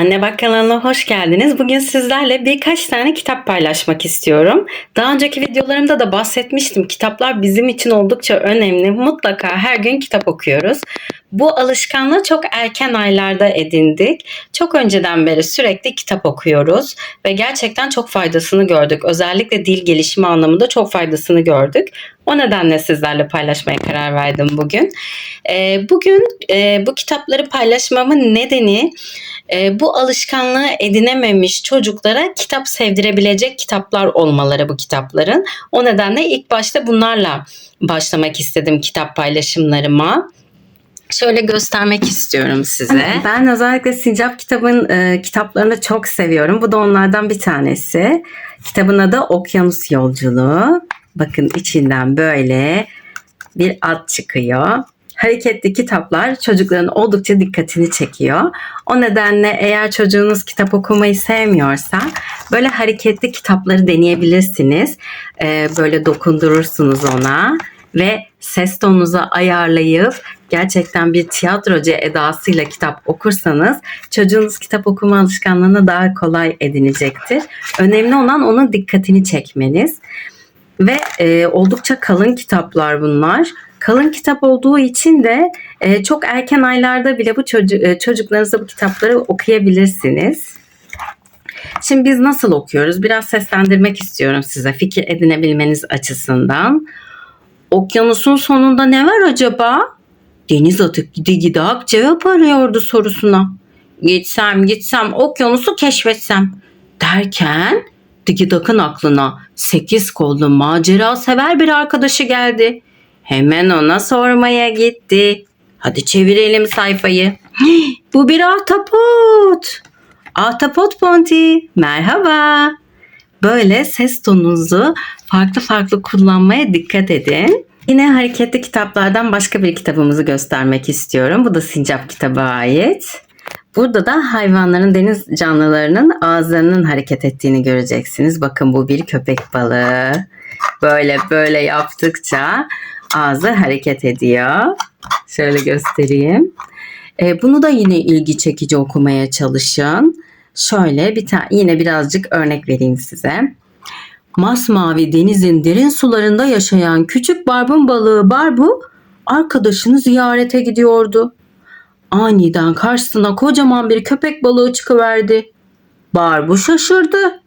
Anne Bak kanalına hoş geldiniz. Bugün sizlerle birkaç tane kitap paylaşmak istiyorum. Daha önceki videolarımda da bahsetmiştim. Kitaplar bizim için oldukça önemli. Mutlaka her gün kitap okuyoruz. Bu alışkanlığı çok erken aylarda edindik. Çok önceden beri sürekli kitap okuyoruz ve gerçekten çok faydasını gördük. Özellikle dil gelişimi anlamında çok faydasını gördük. O nedenle sizlerle paylaşmaya karar verdim bugün. Ee, bugün e, bu kitapları paylaşmamın nedeni e, bu alışkanlığı edinememiş çocuklara kitap sevdirebilecek kitaplar olmaları bu kitapların. O nedenle ilk başta bunlarla başlamak istedim kitap paylaşımlarıma. Şöyle göstermek istiyorum size. Ben özellikle Sincap kitabın e, kitaplarını çok seviyorum. Bu da onlardan bir tanesi. Kitabın adı Okyanus Yolculuğu. Bakın içinden böyle bir at çıkıyor. Hareketli kitaplar çocukların oldukça dikkatini çekiyor. O nedenle eğer çocuğunuz kitap okumayı sevmiyorsa böyle hareketli kitapları deneyebilirsiniz. Ee, böyle dokundurursunuz ona ve ses tonunuzu ayarlayıp gerçekten bir tiyatrocu edasıyla kitap okursanız çocuğunuz kitap okuma alışkanlığını daha kolay edinecektir. Önemli olan onun dikkatini çekmeniz. Ve e, oldukça kalın kitaplar bunlar. Kalın kitap olduğu için de e, çok erken aylarda bile bu çocuk, e, çocuklarınızla bu kitapları okuyabilirsiniz. Şimdi biz nasıl okuyoruz? Biraz seslendirmek istiyorum size fikir edinebilmeniz açısından. Okyanusun sonunda ne var acaba? Deniz atı gidi gidak cevap arıyordu sorusuna. Gitsem gitsem okyanusu keşfetsem derken Digidak'ın aklına sekiz kollu macera sever bir arkadaşı geldi. Hemen ona sormaya gitti. Hadi çevirelim sayfayı. Bu bir ahtapot. Ahtapot Ponti, merhaba. Böyle ses tonunuzu farklı farklı kullanmaya dikkat edin. Yine hareketli kitaplardan başka bir kitabımızı göstermek istiyorum. Bu da Sincap kitabı ait. Burada da hayvanların, deniz canlılarının ağızlarının hareket ettiğini göreceksiniz. Bakın bu bir köpek balığı. Böyle böyle yaptıkça ağzı hareket ediyor. Şöyle göstereyim. E, bunu da yine ilgi çekici okumaya çalışın. Şöyle bir tane yine birazcık örnek vereyim size. Masmavi denizin derin sularında yaşayan küçük barbun balığı Barbu arkadaşını ziyarete gidiyordu. Aniden karşısına kocaman bir köpek balığı çıkıverdi. Barbu şaşırdı.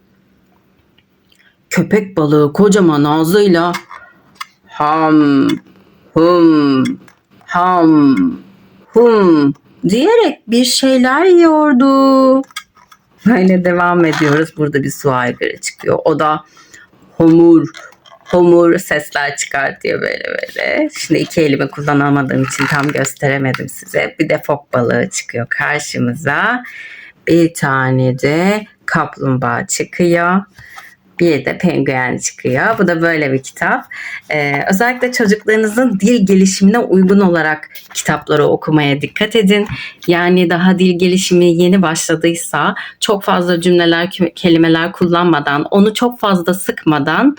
Köpek balığı kocaman ağzıyla ham hum ham hum diyerek bir şeyler yiyordu. Böyle devam ediyoruz. Burada bir su aygırı çıkıyor. O da homur homur sesler çıkartıyor böyle böyle. Şimdi iki elimi kullanamadığım için tam gösteremedim size. Bir de fok balığı çıkıyor karşımıza. Bir tane de kaplumbağa çıkıyor. Bir de penguen çıkıyor. Bu da böyle bir kitap. Ee, özellikle çocuklarınızın dil gelişimine uygun olarak kitapları okumaya dikkat edin. Yani daha dil gelişimi yeni başladıysa çok fazla cümleler, kelimeler kullanmadan, onu çok fazla sıkmadan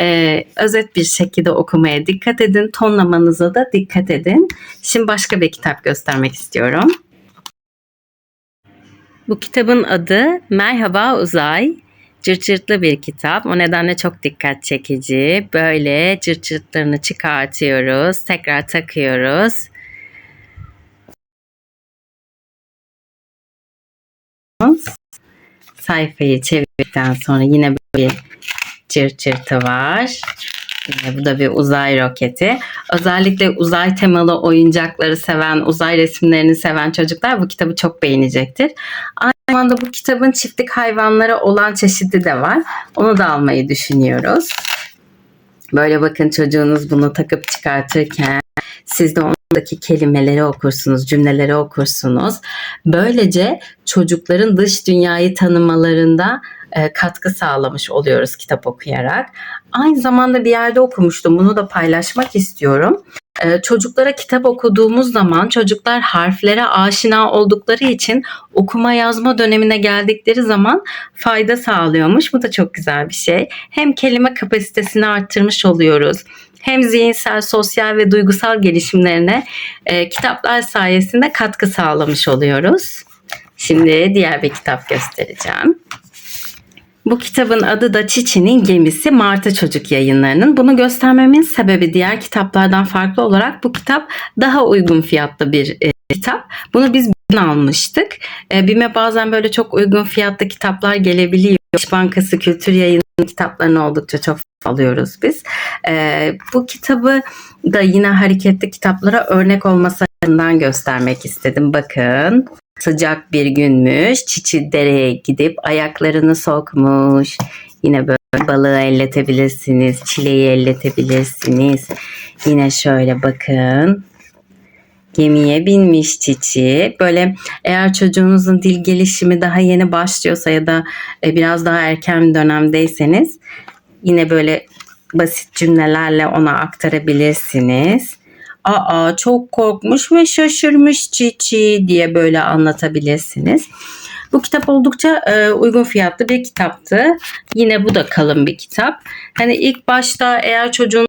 e, özet bir şekilde okumaya dikkat edin. Tonlamanıza da dikkat edin. Şimdi başka bir kitap göstermek istiyorum. Bu kitabın adı Merhaba Uzay. Cırcırtlı bir kitap. O nedenle çok dikkat çekici. Böyle cırcırtlarını çıkartıyoruz. Tekrar takıyoruz. Sayfayı çevirdikten sonra yine bir cırt cırtı var. Bu da bir uzay roketi. Özellikle uzay temalı oyuncakları seven, uzay resimlerini seven çocuklar bu kitabı çok beğenecektir. Aynı zamanda bu kitabın çiftlik hayvanları olan çeşidi de var. Onu da almayı düşünüyoruz. Böyle bakın çocuğunuz bunu takıp çıkartırken siz de ondaki kelimeleri okursunuz, cümleleri okursunuz. Böylece çocukların dış dünyayı tanımalarında e, katkı sağlamış oluyoruz kitap okuyarak. Aynı zamanda bir yerde okumuştum. Bunu da paylaşmak istiyorum. E, çocuklara kitap okuduğumuz zaman çocuklar harflere aşina oldukları için okuma yazma dönemine geldikleri zaman fayda sağlıyormuş. Bu da çok güzel bir şey. Hem kelime kapasitesini arttırmış oluyoruz hem zihinsel, sosyal ve duygusal gelişimlerine e, kitaplar sayesinde katkı sağlamış oluyoruz. Şimdi diğer bir kitap göstereceğim. Bu kitabın adı da Çiçi'nin Gemisi Martı Çocuk yayınlarının. Bunu göstermemin sebebi diğer kitaplardan farklı olarak bu kitap daha uygun fiyatlı bir e, kitap. Bunu biz almıştık. E, BİM'e bazen böyle çok uygun fiyatlı kitaplar gelebiliyor. İş Bankası Kültür Yayını kitaplarını oldukça çok alıyoruz biz. E, bu kitabı da yine hareketli kitaplara örnek olması açısından göstermek istedim. Bakın sıcak bir günmüş. Çiçi dereye gidip ayaklarını sokmuş. Yine böyle balığı elletebilirsiniz. Çileği elletebilirsiniz. Yine şöyle bakın. Gemiye binmiş çiçi. Böyle eğer çocuğunuzun dil gelişimi daha yeni başlıyorsa ya da e, biraz daha erken bir dönemdeyseniz yine böyle basit cümlelerle ona aktarabilirsiniz. Aa çok korkmuş ve şaşırmış Çiçi diye böyle anlatabilirsiniz. Bu kitap oldukça e, uygun fiyatlı bir kitaptı. Yine bu da kalın bir kitap. Hani ilk başta eğer çocuğun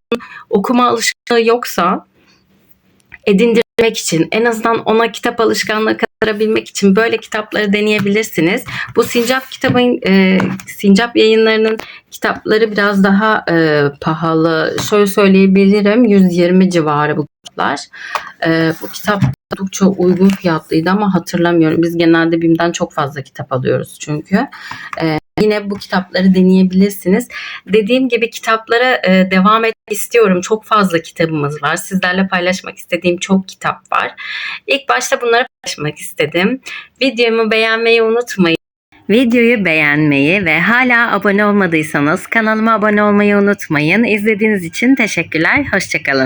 okuma alışkanlığı yoksa edindirmek için en azından ona kitap alışkanlığı kazanabilmek için böyle kitapları deneyebilirsiniz. Bu Sincap kitabın e, Sincap yayınlarının kitapları biraz daha e, pahalı. Şöyle söyleyebilirim 120 civarı bu kitaplar. E, bu kitap oldukça uygun fiyatlıydı ama hatırlamıyorum. Biz genelde BİM'den çok fazla kitap alıyoruz çünkü. E, yine bu kitapları deneyebilirsiniz. Dediğim gibi kitaplara e, devam etmek istiyorum. Çok fazla kitabımız var. Sizlerle paylaşmak istediğim çok kitap var. İlk başta bunları paylaşmak istedim. Videomu beğenmeyi unutmayın. Videoyu beğenmeyi ve hala abone olmadıysanız kanalıma abone olmayı unutmayın. İzlediğiniz için teşekkürler. Hoşçakalın.